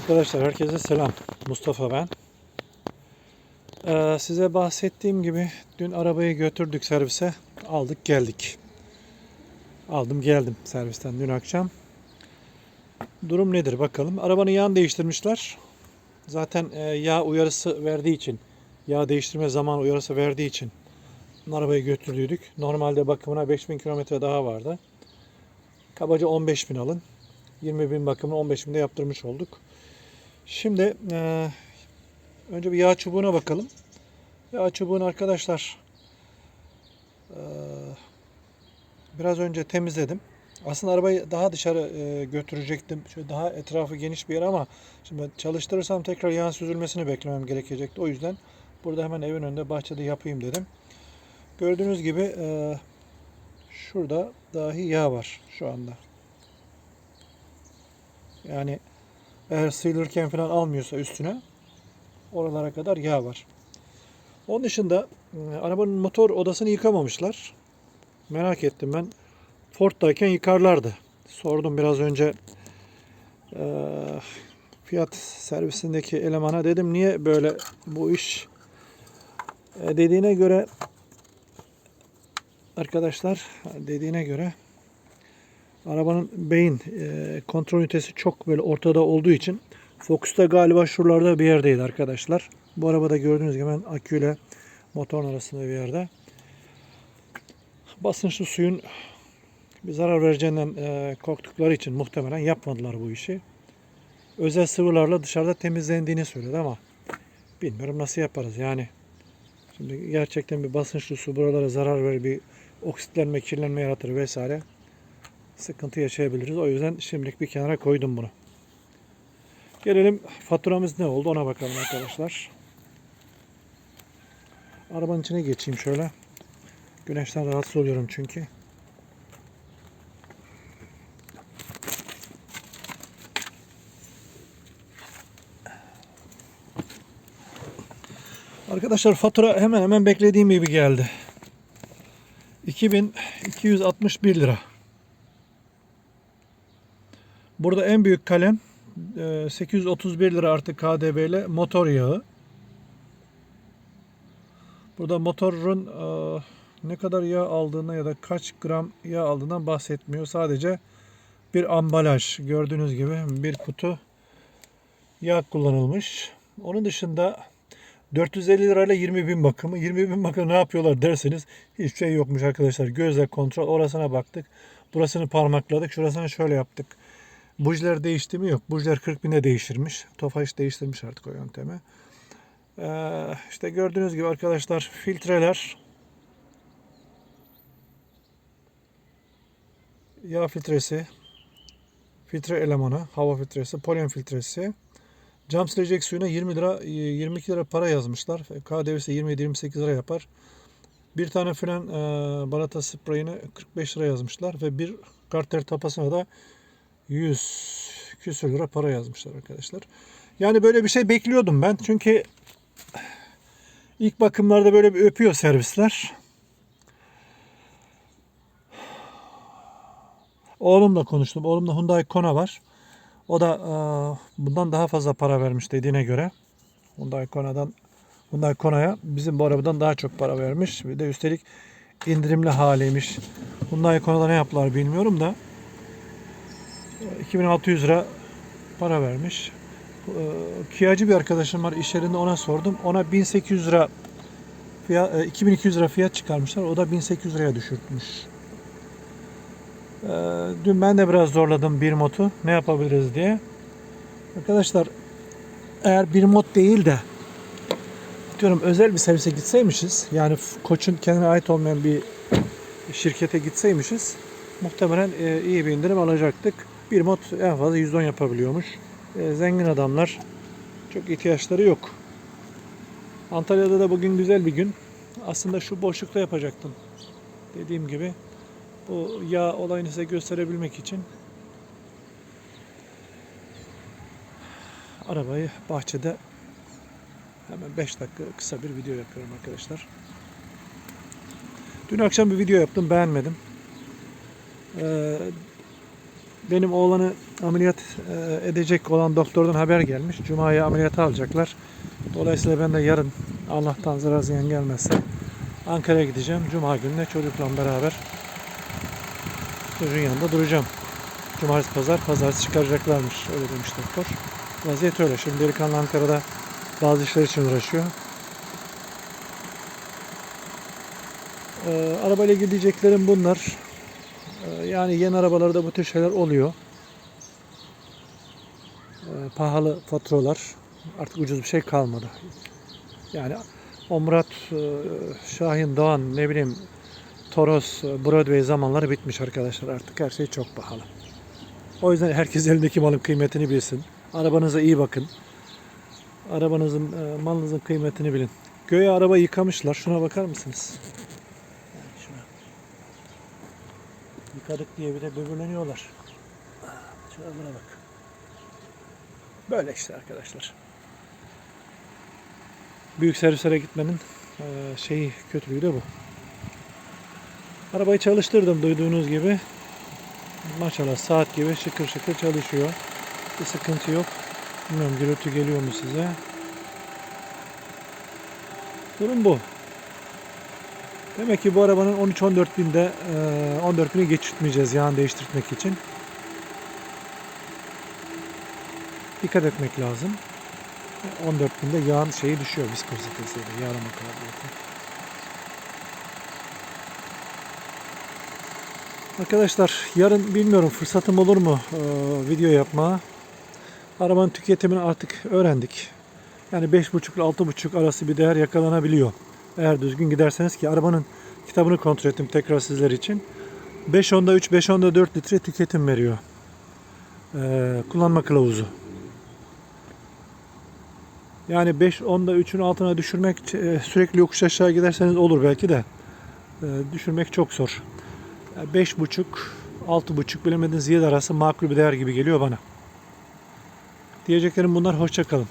Arkadaşlar herkese selam. Mustafa ben. Ee, size bahsettiğim gibi dün arabayı götürdük servise. Aldık geldik. Aldım geldim servisten dün akşam. Durum nedir bakalım. Arabanın yağını değiştirmişler. Zaten e, yağ uyarısı verdiği için, yağ değiştirme zaman uyarısı verdiği için arabayı götürdüydük. Normalde bakımına 5000 kilometre daha vardı. Kabaca 15.000 alın. 20 bin bakımını 15 binde yaptırmış olduk. Şimdi eee, önce bir yağ çubuğuna bakalım. Yağ çubuğunu arkadaşlar eee, biraz önce temizledim. Aslında arabayı daha dışarı eee, götürecektim. Şöyle daha etrafı geniş bir yer ama şimdi çalıştırırsam tekrar yağ süzülmesini beklemem gerekecekti. O yüzden burada hemen evin önünde bahçede yapayım dedim. Gördüğünüz gibi eee, şurada dahi yağ var şu anda. Yani eğer sıyrılırken falan almıyorsa üstüne oralara kadar yağ var. Onun dışında e, arabanın motor odasını yıkamamışlar. Merak ettim ben. Ford'dayken yıkarlardı. Sordum biraz önce e, fiyat servisindeki elemana dedim niye böyle bu iş E, dediğine göre arkadaşlar dediğine göre Arabanın beyin e, kontrol ünitesi çok böyle ortada olduğu için Focus'ta galiba şuralarda bir yerdeydi arkadaşlar. Bu arabada gördüğünüz gibi hemen aküyle motorun arasında bir yerde. Basınçlı suyun bir zarar vereceğinden e, korktukları için muhtemelen yapmadılar bu işi. Özel sıvılarla dışarıda temizlendiğini söyledi ama bilmiyorum nasıl yaparız yani. Şimdi gerçekten bir basınçlı su buralara zarar verir, bir oksitlenme, kirlenme yaratır vesaire sıkıntı yaşayabiliriz. O yüzden şimdilik bir kenara koydum bunu. Gelelim faturamız ne oldu ona bakalım arkadaşlar. Arabanın içine geçeyim şöyle. Güneşten rahatsız oluyorum çünkü. Arkadaşlar fatura hemen hemen beklediğim gibi geldi. 2261 lira. Burada en büyük kalem e, 831 lira artı KDV ile motor yağı. Burada motorun e, ne kadar yağ aldığına ya da kaç gram yağ aldığından bahsetmiyor. Sadece bir ambalaj gördüğünüz gibi bir kutu yağ kullanılmış. Onun dışında 450 lirayla 20 bin bakımı. 20 bin bakımı ne yapıyorlar derseniz hiçbir şey yokmuş arkadaşlar. Gözle kontrol orasına baktık. Burasını parmakladık. Şurasını şöyle yaptık. Bujiler değişti mi? Yok. Bujiler 40 binde değiştirmiş. Tofaş değiştirmiş artık o yöntemi. Ee, işte gördüğünüz gibi arkadaşlar filtreler yağ filtresi filtre elemanı, hava filtresi, polen filtresi cam silecek suyuna 20 lira 22 lira para yazmışlar. KDV'si 27-28 lira yapar. Bir tane fren e, balata spreyine 45 lira yazmışlar ve bir karter tapasına da 100 küsür lira para yazmışlar arkadaşlar. Yani böyle bir şey bekliyordum ben. Çünkü ilk bakımlarda böyle bir öpüyor servisler. Oğlumla konuştum. Oğlumda Hyundai Kona var. O da e, bundan daha fazla para vermiş dediğine göre. Hyundai Kona'dan Hyundai Kona'ya bizim bu arabadan daha çok para vermiş. Bir de üstelik indirimli haliymiş. Hyundai Kona'da ne yaptılar bilmiyorum da 2600 lira para vermiş. Ee, Kiacı bir arkadaşım var iş yerinde ona sordum. Ona 1800 lira fiyat, e, 2200 lira fiyat çıkarmışlar. O da 1800 liraya düşürtmüş. Ee, Dün ben de biraz zorladım bir modu. Ne yapabiliriz diye. Arkadaşlar eğer bir mod değil de diyorum özel bir servise gitseymişiz yani koçun kendine ait olmayan bir şirkete gitseymişiz muhtemelen e, iyi bir indirim alacaktık. Bir mod en fazla 110 yapabiliyormuş. E, zengin adamlar çok ihtiyaçları yok. Antalya'da da bugün güzel bir gün. Aslında şu boşlukta yapacaktım. Dediğim gibi bu yağ olayını size gösterebilmek için arabayı bahçede hemen 5 dakika kısa bir video yapıyorum arkadaşlar. Dün akşam bir video yaptım beğenmedim. Ee, benim oğlanı ameliyat e, edecek olan doktordan haber gelmiş. Cuma'ya ameliyata alacaklar. Dolayısıyla ben de yarın Allah'tan zarar ziyan gelmezse Ankara'ya gideceğim. Cuma gününe çocukla beraber çocuğun yanında duracağım. Cumartesi pazar, pazartesi çıkaracaklarmış. Öyle demiş doktor. Vaziyet öyle. Şimdi delikanlı Ankara'da bazı işler için uğraşıyor. Ee, arabayla ilgili diyeceklerim bunlar. Ee, yani yeni arabalarda bu tür şeyler oluyor. Ee, pahalı faturalar. Artık ucuz bir şey kalmadı. Yani o Murat e, Şahin Doğan ne bileyim Toros e, Broadway zamanları bitmiş arkadaşlar. Artık her şey çok pahalı. O yüzden herkes elindeki malın kıymetini bilsin. Arabanıza iyi bakın. Arabanızın, e, malınızın kıymetini bilin. Göğe araba yıkamışlar. Şuna bakar mısınız? Yani şuna. Yıkadık diye bir de böbürleniyorlar. Şuna buna bak. Böyle işte arkadaşlar. Büyük servislere gitmenin e, şeyi kötülüğü de bu. Arabayı çalıştırdım duyduğunuz gibi. Maşallah saat gibi şıkır şıkır çalışıyor. Bir sıkıntı yok. Bilmiyorum gürültü geliyor mu size? Durum bu. Demek ki bu arabanın 13-14 binde e, 14 bini geçirtmeyeceğiz yağını değiştirmek için. Dikkat etmek lazım. 14 binde yağın şeyi düşüyor viskozitesi, yağlama kabiliyeti. Arkadaşlar yarın bilmiyorum fırsatım olur mu e, video yapmaya. Arabanın tüketimini artık öğrendik. Yani 5.5 ile 6.5 arası bir değer yakalanabiliyor. Eğer düzgün giderseniz ki arabanın kitabını kontrol ettim tekrar sizler için. 5.10'da 3, 5.10'da 4 litre tüketim veriyor. E, kullanma kılavuzu. Yani 5-10'da 3'ün altına düşürmek e, sürekli yokuş aşağı giderseniz olur belki de. E, düşürmek çok zor. 5.5 6.5 bilemediniz 7 arası makul bir değer gibi geliyor bana. Diyeceklerim bunlar. Hoşça kalın.